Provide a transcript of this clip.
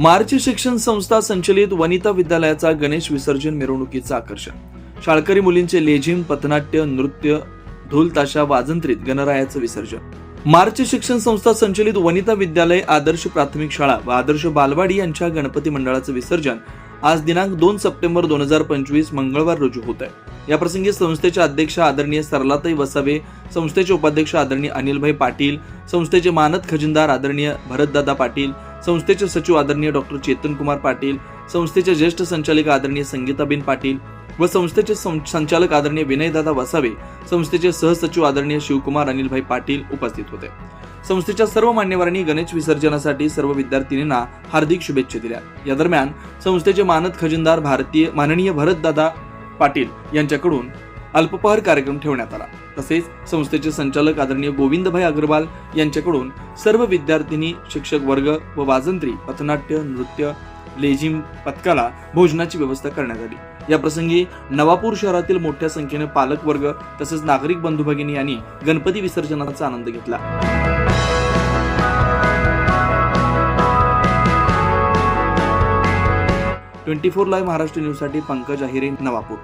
मार्च शिक्षण संस्था संचलित वनिता विद्यालयाचा गणेश विसर्जन मिरवणुकीचं आकर्षण. शाळकरी मुलींचे लेझिम पथनाट्य नृत्य ढोल ताशा वाजंत्रित गणरायाचं विसर्जन. मार्च शिक्षण संस्था संचलित वनिता विद्यालय आदर्श प्राथमिक शाळा व आदर्श बालवाडी यांच्या गणपती मंडळाचं विसर्जन आज दिनांक दोन सप्टेंबर दोन हजार पंचवीस मंगळवार रोजी होत आहे. याप्रसंगी संस्थेच्या अध्यक्ष आदरणीय सरलाताई वसावे संस्थेचे उपाध्यक्ष आदरणीय अनिलभाई पाटील संस्थेचे मानद खजिनदार आदरणीय भरतदादा पाटील संस्थेचे सचिव आदरणीय डॉक्टर चेतन कुमार पाटील संस्थेचे ज्येष्ठ संचालक आदरणीय संगीताबेन पाटील व संस्थेचे संचालक आदरणीय विनयदादा वसावे संस्थेचे सहसचिव आदरणीय शिवकुमार अनिलभाई पाटील उपस्थित होते. संस्थेच्या सर्व मान्यवरांनी गणेश विसर्जनासाठी सर्व विद्यार्थिनींना हार्दिक शुभेच्छा दिल्या. या दरम्यान संस्थेचे मानद खजिनदार भारतीय माननीय भरतदादा पाटील यांच्याकडून अल्पपहार कार्यक्रम ठेवण्यात आला. तसेच संस्थेचे संचालक आदरणीय गोविंदभाई अग्रवाल यांच्याकडून सर्व विद्यार्थिनी शिक्षक वर्ग व वाजंत्री पथनाट्य नृत्य लेझिम पथकाला भोजनाची व्यवस्था करण्यात आली. या प्रसंगी नवापूर शहरातील मोठ्या संख्येने पालक वर्ग तसेच नागरिक बंधू भगिनी यांनी गणपती विसर्जनाचा आनंद घेतला. ट्वेंटी फोर लाईव्ह महाराष्ट्र न्यूजसाठी पंकज अहिरे नवापूर.